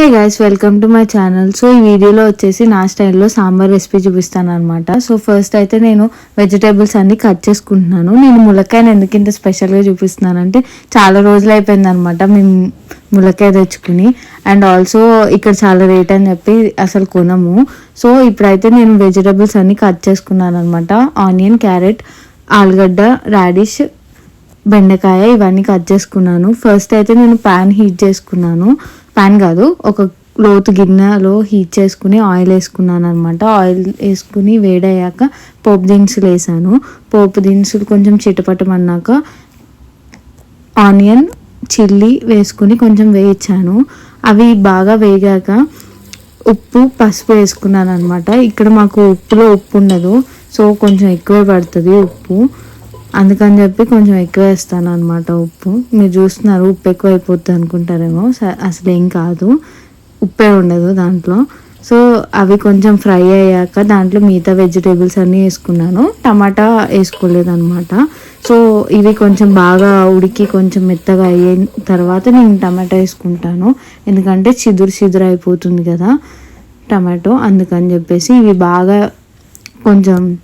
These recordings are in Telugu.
Hey guys welcome to my channel so ఈ వీడియోలో వచ్చేసి నా స్టైల్లో సాంబార్ రెసిపీ చూపిస్తాను అనమాట సో ఫస్ట్ అయితే నేను వెజిటేబుల్స్ అన్ని కట్ చేసుకుంటున్నాను. నేను ములక్కాయని ఎందుకు ఇంత స్పెషల్గా చూపిస్తున్నానంటే చాలా రోజులు అయిపోయింది అనమాట మేము ములక్కాయ తెచ్చుకుని. అండ్ ఆల్సో ఇక్కడ చాలా రేట్ అని చెప్పి అసలు కొనము. సో ఇప్పుడైతే నేను వెజిటేబుల్స్ అన్ని కట్ చేసుకున్నాను అనమాట ఆనియన్ క్యారెట్ ఆలుగడ్డ రాడిష్ బెండకాయ ఇవన్నీ కట్ చేసుకున్నాను. ఫస్ట్ అయితే నేను ప్యాన్ హీట్ చేసుకున్నాను. ప్యాన్ కాదు ఒక లోతు గిన్నెలో హీట్ చేసుకుని ఆయిల్ వేసుకున్నాను అనమాట ఆయిల్ వేసుకుని వేడయ్యాక పోపు దినుసులు వేసాను. పోపు దినుసులు కొంచెం చిటపటమన్నాక ఆనియన్ చిల్లీ వేసుకుని కొంచెం వేయించాను. అవి బాగా వేగాక ఉప్పు పసుపు వేసుకున్నాను అనమాట ఇక్కడ మాకు ఉప్పులో ఉప్పు ఉండదు సో కొంచెం ఎక్కువ పడుతుంది ఉప్పు. అందుకని చెప్పి కొంచెం ఎక్కువ వేస్తాను అనమాట ఉప్పు. మీరు చూస్తున్నారు ఉప్పు ఎక్కువ అయిపోతుంది అనుకుంటారేమో. స- అసలు ఏం కాదు. ఉప్పే ఉండదు దాంట్లో. సో అవి కొంచెం ఫ్రై అయ్యాక దాంట్లో మిగతా వెజిటేబుల్స్ అన్నీ వేసుకున్నాను. టమాటా వేసుకోలేదు అనమాట సో ఇవి కొంచెం బాగా ఉడికి కొంచెం మెత్తగా అయిన తర్వాత నేను టమాటా వేసుకుంటాను. ఎందుకంటే చిదురు చిదురు అయిపోతుంది కదా టమాటో. అందుకని చెప్పేసి ఇవి బాగా కొంచెం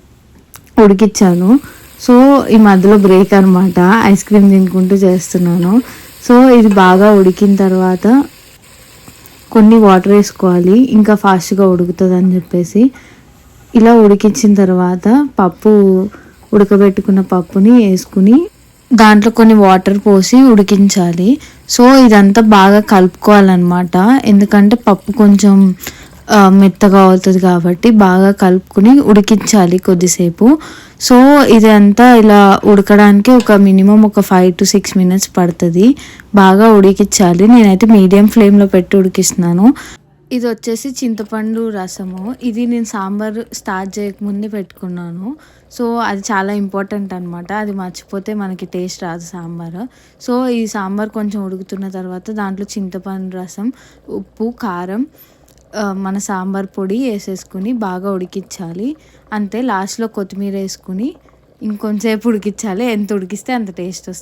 ఉడికిచ్చాను. సో ఈ మధ్యలో బ్రేక్ అనమాట ఐస్ క్రీమ్ తినుకుంటూ చేస్తున్నాను. సో ఇది బాగా ఉడికిన తర్వాత కొన్ని వాటర్ వేసుకోవాలి. ఇంకా ఫాస్ట్గా ఉడుకుతుంది అని చెప్పేసి. ఇలా ఉడికించిన తర్వాత పప్పు ఉడకబెట్టుకున్న పప్పుని వేసుకుని దాంట్లో కొన్ని వాటర్ పోసి ఉడికించాలి. సో ఇదంతా బాగా కలుపుకోవాలన్నమాట. ఎందుకంటే పప్పు కొంచెం మెత్తగా అవుతుంది కాబట్టి బాగా కలుపుకుని ఉడికించాలి కొద్దిసేపు. సో ఇదంతా ఇలా ఉడకడానికి ఒక మినిమం ఒక ఫైవ్ టు సిక్స్ మినిట్స్ పడుతుంది. బాగా ఉడికించాలి. నేనైతే మీడియం ఫ్లేమ్లో పెట్టి ఉడికిస్తున్నాను. ఇది వచ్చేసి చింతపండు రసము. ఇది నేను సాంబార్ స్టార్ట్ చేయకముందే పెట్టుకున్నాను. సో అది చాలా ఇంపార్టెంట్ అనమాట అది మర్చిపోతే మనకి టేస్ట్ రాదు సాంబార్. సో ఈ సాంబార్ కొంచెం ఉడుకుతున్న తర్వాత దాంట్లో చింతపండు రసం ఉప్పు కారం మన సాంబార్ పొడి వేసేసుకుని బాగా ఉడికించాలి. అంతే లాస్ట్లో కొత్తిమీర వేసుకుని ఇంకొంచెంసేపు ఉడికించాలి. ఎంత ఉడికిస్తే అంత టేస్ట్ వస్తుంది.